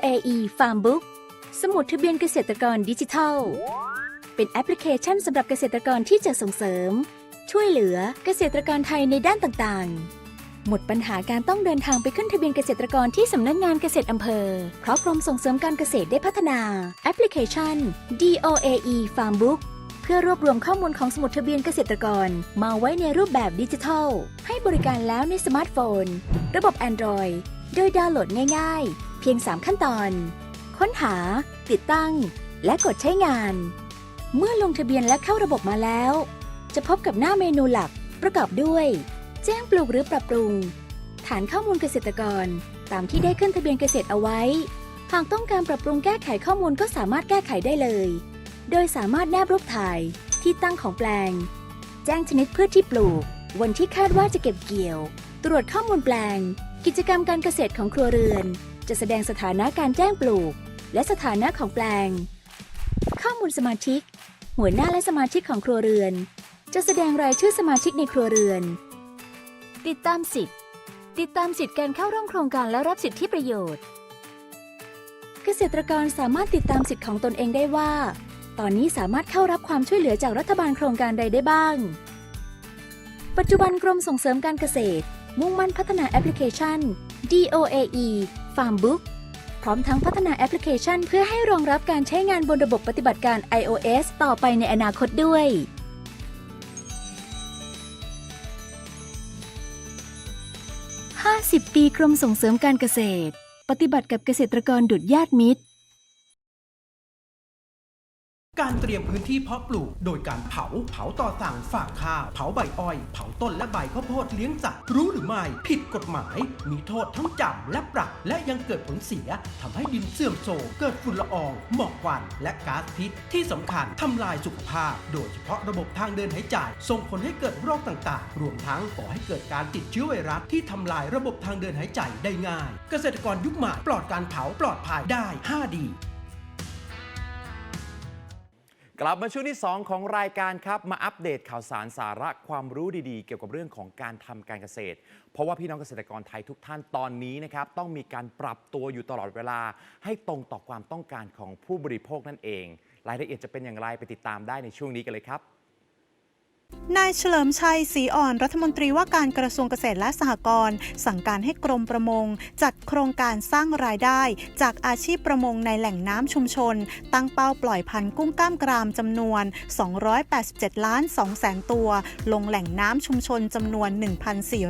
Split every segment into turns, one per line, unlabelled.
DOAE Farmbook สมุดทะเบียนเกษตรกรดิจิทัล เป็นแอปพลิเคชันสำหรับเกษตรกรที่จะส่งเสริม ช่วยเหลือเกษตรกรไทยในด้านต่างๆ หมดปัญหาการต้องเดินทางไปขึ้นทะเบียนเกษตรกรที่สำนักงานเกษตรอำเภอ เพราะกรมส่งเสริมการเกษตรได้พัฒนาแอปพลิเคชัน DOAE Farmbook เพื่อรวบรวมข้อมูลของสมุดทะเบียนเกษตรกร มาไว้ในรูปแบบดิจิทัล ให้บริการแล้วในสมาร์ทโฟน ระบบ Android โดยดาวน์โหลดง่าย ๆ เพียง 3 ขั้นตอน ค้นหา ติดตั้ง และกดใช้งาน เมื่อลงทะเบียนและเข้าระบบมาแล้ว จะพบกับหน้าเมนูหลักประกอบด้วย แจ้งปลูกหรือปรับปรุง ฐานข้อมูลเกษตรกร ตามที่ได้ขึ้นทะเบียนเกษตรเอาไว้ หากต้องการปรับปรุงแก้ไขข้อมูลก็สามารถแก้ไขได้เลย โดยสามารถแนบรูปถ่ายที่ตั้งของแปลง แจ้งชนิดพืชที่ปลูก วันที่คาดว่าจะเก็บเกี่ยว ตรวจข้อมูลแปลง กิจกรรมการเกษตรของครัวเรือน จะแสดงสถานะการแจ้งปลูก และสถานะของแปลง ข้อมูลสมาชิก หัวหน้าและสมาชิกของครัวเรือน จะแสดงรายชื่อสมาชิกในครัวเรือน ติดตามสิทธิ์ ติดตามสิทธิ์การเข้าร่วมโครงการและรับสิทธิประโยชน์ เกษตรกรสามารถติดตามสิทธิ์ของตนเองได้ว่า ตอนนี้สามารถเข้ารับความช่วยเหลือจากรัฐบาลโครงการใดได้บ้าง ปัจจุบันกรมส่งเสริมการเกษตร มุ่งมั่นพัฒนาแอปพลิเคชัน DOAE Farmbook พร้อมทั้งพัฒนาแอปพลิเคชัน เพื่อให้รองรับการใช้งานบนระบบปฏิบัติการ iOS ต่อไปในอนาคตด้วย 50 ปีกรมส่งเสริมการเกษตร ปฏิบัติกับเกษตรกรดุดญาติมิตร
การเตรียมพื้นที่เพาะปลูก โดยการเผา เผาต่อสั่งฝากข้าว เผาใบอ้อย เผาต้นและใบข้าวโพดเลี้ยงสัตว์รู้หรือไม่ ผิดกฎหมาย มีโทษทั้งจำและปรับ และยังเกิดผลเสียทำให้ดินเสื่อมโทรมเกิดฝุ่นละออง หมอกควัน และก๊าซพิษ ที่สำคัญทำลายสุขภาพ โดยเฉพาะระบบทางเดินหายใจ ส่งผลให้เกิดโรคต่างๆ รวมทั้งก่อให้เกิดการติดเชื้อไวรัสที่ทำลายระบบทางเดินหายใจได้ง่าย เกษตรกรยุคใหม่ปลอดการเผาปลอดภัยได้ 5 ดี
กลับมาช่วงที่ 2 ของรายการครับ มาอัปเดตข่าวสารสาระความรู้ดีๆ เกี่ยวกับเรื่องของการทำการเกษตร เพราะว่าพี่น้องเกษตรกรไทยทุกท่านตอนนี้นะครับต้องมีการปรับตัวอยู่ตลอดเวลา ให้ตรงต่อความต้องการของผู้บริโภคนั่นเอง รายละเอียดจะเป็นอย่างไรไปติดตามได้ในช่วงนี้กันเลยครับ
นายเฉลิมชัยศรีอ่อนรัฐมนตรีว่าการกระทรวงเกษตรและสหกรณ์สั่งการให้กรมประมง จัดโครงการสร้างรายได้ จากอาชีพประมงในแหล่งน้ำชุมชน ตั้งเป้าปล่อยพันธุ์กุ้งกล้ามกรามจำนวน 287 ล้าน2แสนตัว ลงแหล่งน้ำชุมชนจำนวน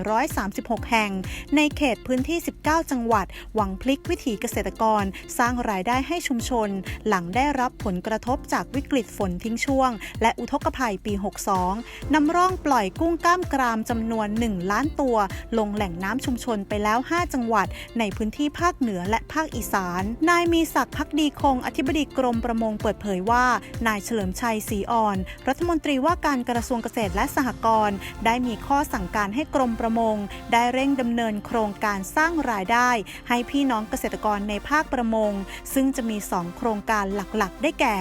1,436 แห่ง ในเขตพื้นที่ 19 จังหวัด หวังพลิกวิถีเกษตรกร สร้างรายได้ให้ชุมชน หลังได้รับผลกระทบจากวิกฤตฝนทิ้งช่วง และอุทกภัยปี 62นำร่องปล่อยกุ้งกล้ามกรามจำนวน 1 ล้านตัว ลงแหล่งน้ำชุมชนไปแล้ว 5 จังหวัด ในพื้นที่ภาคเหนือและภาคอีสาน นายมีศักดิ์พักดีคง อธิบดีกรมประมงเปิดเผยว่า นายเฉลิมชัยศรีอ่อน รัฐมนตรีว่าการกระทรวงเกษตรและสหกรณ์ได้มีข้อสั่งการให้กรมประมง ได้เร่งดำเนินโครงการสร้างรายได้ ให้พี่น้องเกษตรกรในภาคประมง ซึ่งจะมี 2 โครงการหลักๆ ได้แก่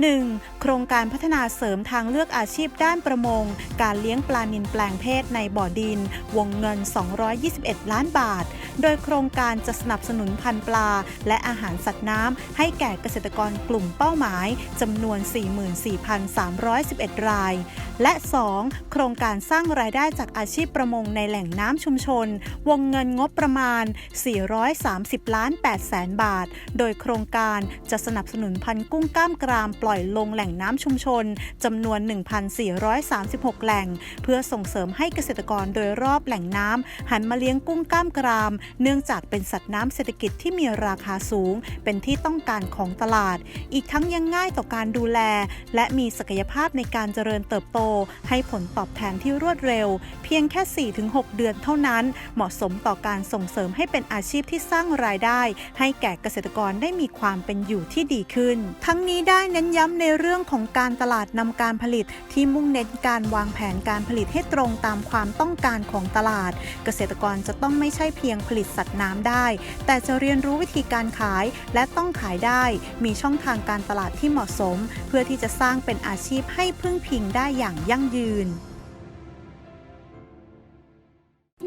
1. โครงการพัฒนาเสริมทางเลือกอาชีพด้านประมง การเลี้ยงปลานิลแปลงเพศในบ่อดิน วงเงิน 221 ล้านบาท โดยโครงการจะสนับสนุนพันธุ์ปลา และอาหารสัตว์น้ำให้แก่เกษตรกรกลุ่มเป้าหมายจำนวน 44,311 ราย และ 2. โครงการสร้างรายได้จากอาชีพประมงในแหล่งน้ำชุมชน วงเงินงบประมาณ 430 ล้าน8แสนบาท โดยโครงการจะสนับสนุนพันกุ้งกล้ามกรามปล่อยลงแหล่งน้ำชุมชนจำนวน 1,436 แหล่ง เพื่อส่งเสริมให้เกษตรกรโดยรอบแหล่งน้ำหันมาเลี้ยงกุ้งกล้ามกราม เนื่องจากเป็นสัตว์น้ำเศรษฐกิจที่มีราคาสูง เป็นที่ต้องการของตลาด อีกทั้งยังง่ายต่อการดูแล และมีศักยภาพในการเจริญเติบโต ให้ผลตอบแทนที่รวดเร็ว เพียงแค่ 4-6 เดือนเท่านั้น เหมาะสมต่อการส่งเสริมให้เป็นอาชีพที่สร้างรายได้ ให้แก่เกษตรกรได้มีความเป็นอยู่ที่ดีขึ้น ทั้งนี้ได้เน้นย้ำในเรื่องของการตลาดนำการผลิตที่มุ่งเน้นการวางแผนการผลิตให้ตรงตามความต้องการของตลาด เกษตรกรจะต้องไม่ใช่เพียงผลิตสัตว์น้ำได้ แต่จะเรียนรู้วิธีการขายและต้องขายได้ มีช่องทางการตลาดที่เหมาะสม เพื่อที่จะสร้างเป็นอาชีพให้พึ่งพิงได้อย่างยั่งยืน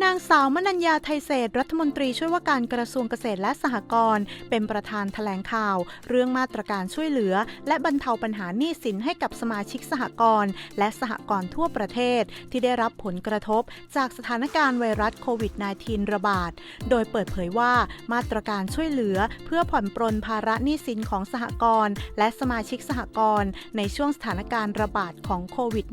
นา
งสาวมนัญญาไทยเศษรัฐมนตรีช่วยว่าการกระทรวงเกษตรและสหกรณ์เป็นประธานแถลงข่าว เรื่องมาตรการช่วยเหลือ และบรรเทาปัญหาหนี้สินให้กับสมาชิกสหกรณ์และสหกรณ์ทั่วประเทศ ที่ได้รับผลกระทบจากสถานการณ์ไวรัสโควิด -19 ระบาด โดยเปิดเผยว่ามาตรการช่วยเหลือ เพื่อผ่อนปรนภาระหนี้สินของสหกรณ์และสมาชิกสหกรณ์ในช่วงสถานการณ์ระบาดของโควิด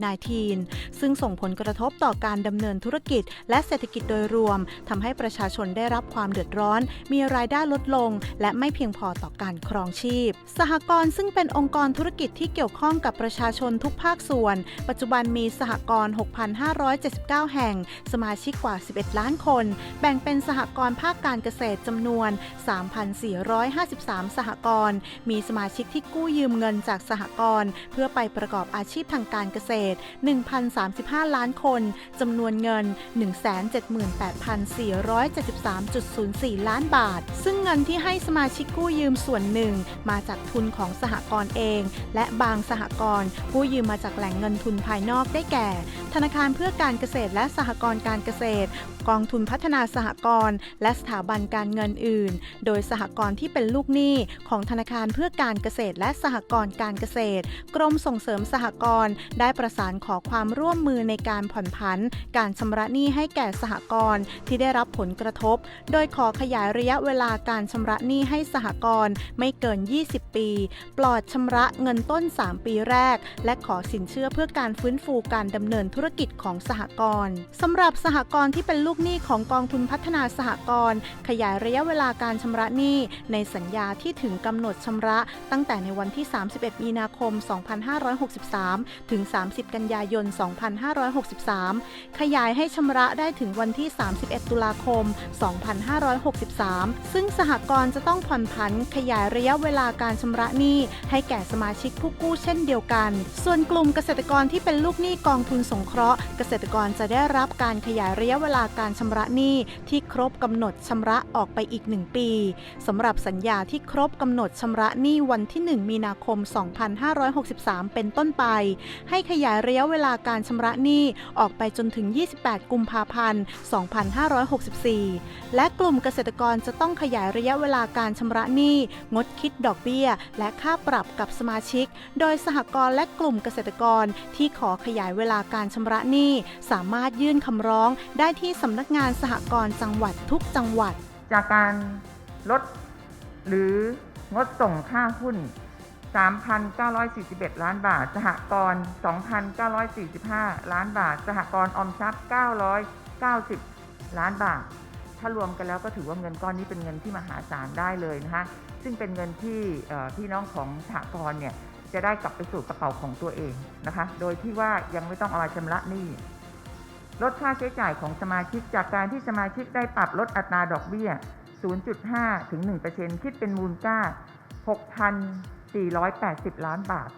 -19 ซึ่งส่งผลกระทบต่อการดำเนินธุรกิจและเศรษฐกิจโดยรวมทำให้ประชาชนได้รับความเดือดร้อน มีรายได้ลดลง และไม่เพียงพอต่อการครองชีพ สหกรณ์ซึ่งเป็นองค์กรธุรกิจที่เกี่ยวข้องกับประชาชนทุกภาคส่วน ปัจจุบันมีสหกรณ์ 6,579 แห่ง สมาชิกกว่า 11 ล้านคน แบ่งเป็นสหกรณ์ภาคการเกษตรจำนวน 3,453 สหกรณ์ มีสมาชิกที่กู้ยืมเงินจากสหกรณ์เพื่อไปประกอบอาชีพทางการเกษตร 1,035 ล้านคน จำนวนเงิน 1 7 78,473.04 ล้านบาท ซึ่งเงินที่ให้สมาชิกกู้ยืมส่วนหนึ่ง มาจากทุนของสหกรณ์เอง และบางสหกรณ์กู้ยืมมาจากแหล่งเงินทุนภายนอกได้แก่ ธนาคารเพื่อการเกษตรและสหกรณ์การเกษตร กองทุนพัฒนาสหกรณ์และสถาบันการเงินอื่น โดยสหกรณ์ที่เป็นลูกหนี้ของธนาคารเพื่อการเกษตรและสหกรณ์การเกษตร กรมส่งเสริมสหกรณ์ได้ประสานขอความร่วมมือในการผ่อนผัน การชำระหนี้ให้แก่สหกรณ์ที่ได้รับผลกระทบ โดยขอขยายระยะเวลาการชำระหนี้ให้สหกรณ์ไม่เกิน 20 ปี ปลอดชำระเงินต้น 3 ปีแรก และขอสินเชื่อเพื่อการฟื้นฟูการดำเนินธุรกิจของสหกรณ์สำหรับสหกรณ์ที่เป็นลูกหนี้ของกองทุนพัฒนาสหกรณ์ขยายระยะเวลาการชำระหนี้ในสัญญาที่ถึงกำหนดชำระ ตั้งแต่ในวันที่ 31 มีนาคม 2563 ถึง 30 กันยายน 2563 ขยายให้ชำระได้ถึงวันันที่ 31 ตุลาคม 2563 ซึ่งสหกรณ์จะต้องผ่อนผันขยายระยะเวลาการชำระหนี้ ให้แก่สมาชิกผู้กู้เช่นเดียวกัน ส่วนกลุ่มเกษตรกรที่เป็นลูกหนี้กองทุนสงเคราะห์ เกษตรกรจะได้รับการขยายระยะเวลาการชำระหนี้ที่ครบกำหนดชำระออกไปอีก 1 ปีสำหรับสัญญาที่ครบกำหนดชำระหนี้วันที่ 1 มีนาคม 2563 เป็นต้นไป ให้ขยายระยะเวลาการชำระหนี้ออกไปจนถึง 28 กุมภาพันธ์2564 และกลุ่มเกษตรกรจะต้องขยายระยะเวลาการชำระหนี้ งดคิดดอกเบี้ย และค่าปรับกับสมาชิก โดยสหกรณ์และกลุ่มเกษตรกรที่ขอขยายเวลาการชำระหนี้ สามารถยื่นคำร้องได้ที่สำนักงานสหกรณ์จังหวัดทุกจังหวัด
จากการลดหรืองดส่งค่าหุ้น 3,941 ล้านบาท สหกรณ์ 2,945 ล้านบาท สหกรณ์ออมทรัพย์ 90 ล้านบาท ถ้ารวมกันแล้วก็ถือว่าเงินก้อนนี้เป็นเงินที่มหาศาลได้เลยนะคะซึ่งเป็นเงินที่พี่น้องของสหกรณ์เนี่ยจะได้กลับไปสู่กระเป๋าของตัวเองนะคะ โดยที่ว่ายังไม่ต้องเอามาชำระหนี้ลดค่าใช้จ่ายของสมาชิกจากการที่สมาชิกได้ปรับลดอัตราดอกเบี้ย 0.5 ถึง 1%คิดเป็นมูลค่า 6,480 ล้านบาท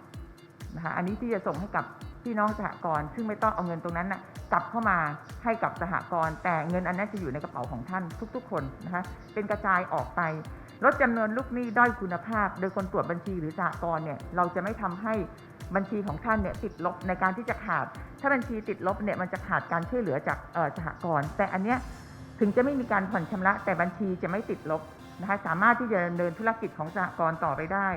นะคะ อันนี้ที่จะส่งให้กับพี่น้องสหกรณ์ซึ่งไม่ต้องเอาเงินตรงนั้นนะ กลับเข้ามาให้กับสหกรณ์แต่เงินอันนั้นจะอยู่ในกระเป๋าของท่านทุก ๆ คนนะคะเป็นกระจายออกไปลดจำนวนลูกหนี้ด้อยคุณภาพ โดยคนตรวจบัญชีหรือสหกรณ์เนี่ยเราจะไม่ทำให้บัญชีของท่านเนี่ยติดลบในการที่จะขาด ถ้าบัญชีติดลบเนี่ยมันจะขาดการช่วยเหลือจากเอ่อสหกรณ์แต่อันเนี้ยถึงจะไม่มีการผ่อนชำระแต่บัญชีจะไม่ติดลบนะคะสามารถที่จะดำเนินธุรกิจของสหกรณ์ต่อไปได้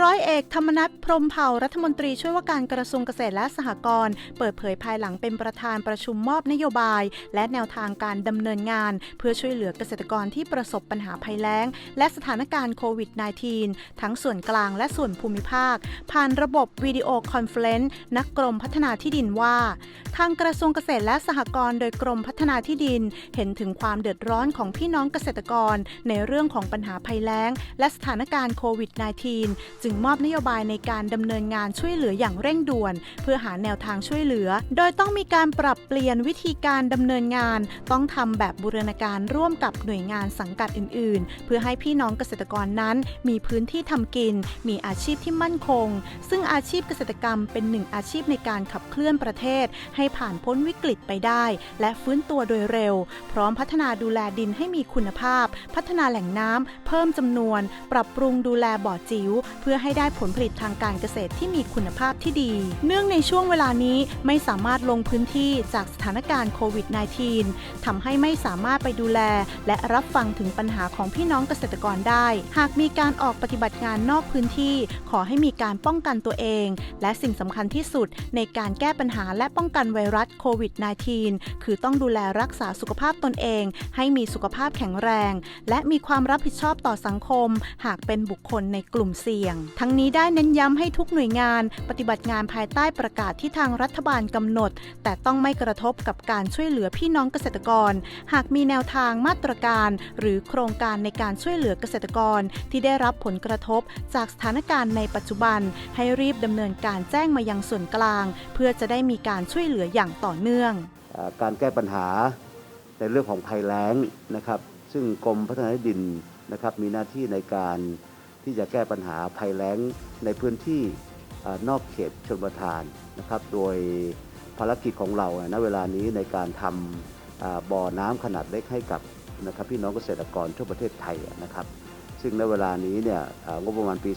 ร้อยเอกธรรมนัฐพรมเผ่ารัฐมนตรีช่วยว่าการกระทรวงเกษตรและสหกรณ์เปิดเผยภายหลังเป็นประธานประชุมมอบนโยบาย และแนวทางการดำเนินงาน เพื่อช่วยเหลือเกษตรกรที่ประสบปัญหาภัยแล้ง และสถานการณ์โควิด -19 ทั้งส่วนกลางและส่วนภูมิภาค ผ่านระบบวิดีโอคอนเฟลนซ์นักกรมพัฒนาที่ดินว่า ทางกระทรวงเกษตรและสหกรณ์โดยกรมพัฒนาที่ดิน เห็นถึงความเดือดร้อนของพี่น้องเกษตรกร ในเรื่องของปัญหาภัยแล้ง และสถานการณ์โควิด -19 จึงมอบนโยบายในการดำเนินงานช่วยเหลืออย่างเร่งด่วน เพื่อหาแนวทางช่วยเหลือ โดยต้องมีการปรับเปลี่ยนวิธีการดำเนินงาน ต้องทำแบบบูรณาการร่วมกับหน่วยงานสังกัดอื่น ๆ เพื่อให้พี่น้องเกษตรกรนั้น มีพื้นที่ทำกิน มีอาชีพที่มั่นคง ซึ่งอาชีพเกษตรกรรมเป็นหนึ่งอาชีพในการขับเคลื่อนประเทศ ให้ผ่านพ้นวิกฤตไปได้ และฟื้นตัวโดยเร็ว พร้อมพัฒนาดูแลดินให้มีคุณภาพ พัฒนาแหล่งน้ำเพิ่มจำนวน ปรับปรุงดูแลบ่อจิ๋วเพื่อให้ได้ผลผลิตทางการเกษตรที่มีคุณภาพที่ดี เนื่องในช่วงเวลานี้ไม่สามารถลงพื้นที่จากสถานการณ์โควิด -19 ทำให้ไม่สามารถไปดูแล และรับฟังถึงปัญหาของพี่น้องเกษตรกรได้ หากมีการออกปฏิบัติงานนอกพื้นที่ ขอให้มีการป้องกันตัวเอง และสิ่งสำคัญที่สุดในการแก้ปัญหาและป้องกันไวรัสโควิด -19 คือต้องดูแลรักษาสุขภาพตนเอง ให้มีสุขภาพแข็งแรง และมีความรับผิดชอบต่อสังคม หากเป็นบุคคลในกลุ่มเสี่ยงทั้งนี้ได้เน้นย้ำให้ทุกหน่วยงาน ปฏิบัติงานภายใต้ประกาศที่ทางรัฐบาลกำหนด แต่ต้องไม่กระทบกับการช่วยเหลือพี่น้องเกษตรกร หากมีแนวทางมาตรการ หรือโครงการในการช่วยเหลือเกษตรกร ที่ได้รับผลกระทบจากสถานการณ์ในปัจจุบัน ให้รีบดำเนินการแจ้งมายังส่วนกลาง เพื่อจะได้มีการช่วยเหลืออย่างต่อเนื่อง
อการแก้ปัญหาในเรื่องของภัยแล้งนะครับ ซึ่งกรมพัฒนาดินนะครับมีหน้าที่ในการ ที่จะแก้ปัญหาภัยแล้งในพื้นที่นอกเขตชนประทานนะครับ โดยภารกิจของเราณเวลานี้ในการทำบ่อน้ำขนาดเล็กให้กับนะครับพี่น้องเกษตรกรทั่วประเทศไทยนะครับ ซึ่งในเวลานี้เนี่ยงบประมาณปี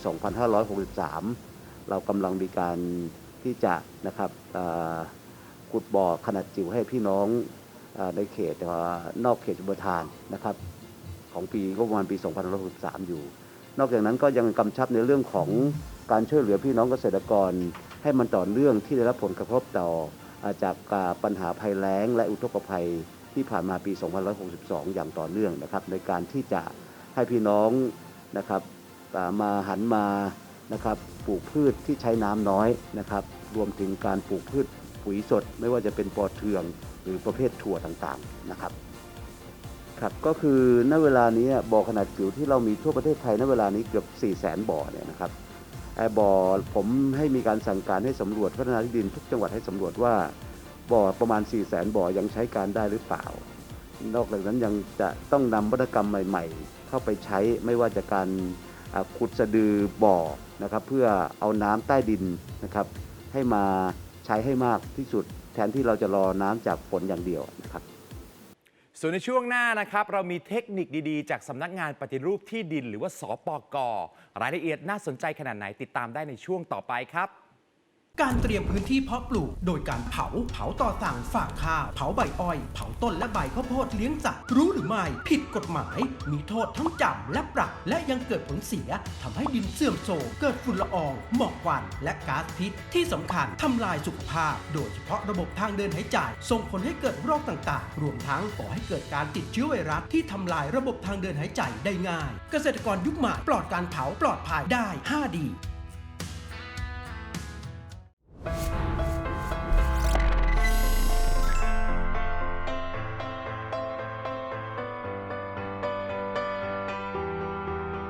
2563 เรากำลังมีการที่จะนะครับขุดบ่อขนาดจิ๋วให้พี่น้องอในเขตนอกเขตชลประทานนะครับ ของปีก็ประมาณปี 2563 อยู่ นอกจากนั้นก็ยังกำชับในเรื่องของการช่วยเหลือพี่น้องเกษตรกร ให้มันต่อเนื่องที่ได้รับผลกระทบต่อจากปัญหาภัยแล้ง และอุทกภัยที่ผ่านมาปี 2562 อย่างต่อเนื่องนะครับ ในการที่จะให้พี่น้องนะครับมาหันมานะครับปลูกพืชที่ใช้น้ำน้อยนะครับ รวมถึงการปลูกพืชปุ๋ยสด ไม่ว่าจะเป็นปอเทือง หรือประเภทถั่วต่างๆนะครับ ครับก็คือณเวลานี้บ่อขนาดจิ๋วที่เรามีทั่วประเทศไทยณเวลานี้เกือบ4 0 0 0 0 0บ่อเนี่ยนะครับไอ้บ่อผมให้มีการสั่งการให้สำรวจพัฒนาที่ดินทุกจังหวัดให้สำรวจว่าบ่อประมาณ 4 0 0 0 0 0บ่อยังใช้การได้หรือเปล่า นอกจากนั้นยังจะต้องนำวัตกรรมใหม่ ๆ เข้าไปใช้ไม่ว่าจะการขุดสะดือบ่อนะครับเพื่อเอาน้ำใต้ดินนะครับให้มาใช้ให้มากที่สุด แทนที่เราจะรอน้ำจากฝนอย่างเดียวนะครับ
ส่วนในช่วงหน้านะครับ เรามีเทคนิคดีๆ จากสำนักงานปฏิรูปที่ดิน หรือว่าสปกรายละเอียดน่าสนใจขนาดไหนติดตามได้ในช่วงต่อไปครับ
การเตรียมพื้นที่เพาะปลูก โดยการเผา เผาต่อสั่งฝากข้าว เผาใบอ้อย เผาต้นและใบข้าวโพดเลี้ยงสัตว์ รู้หรือไม่ ผิดกฎหมาย มีโทษทั้งจำและปรับ และยังเกิดผลเสียทำให้ดินเสื่อมโทรมเกิดฝุ่นละออง หมอกควัน และก๊าซพิษ ที่สำคัญทำลายสุขภาพ โดยเฉพาะระบบทางเดินหายใจ ส่งผลให้เกิดโรคต่างๆ รวมทั้งก่อให้เกิดการติดเชื้อไวรัสที่ทำลายระบบทางเดินหายใจได้ง่าย เกษตรกรยุคใหม่ปลอดการเผาปลอดภัยได้ 5 ดี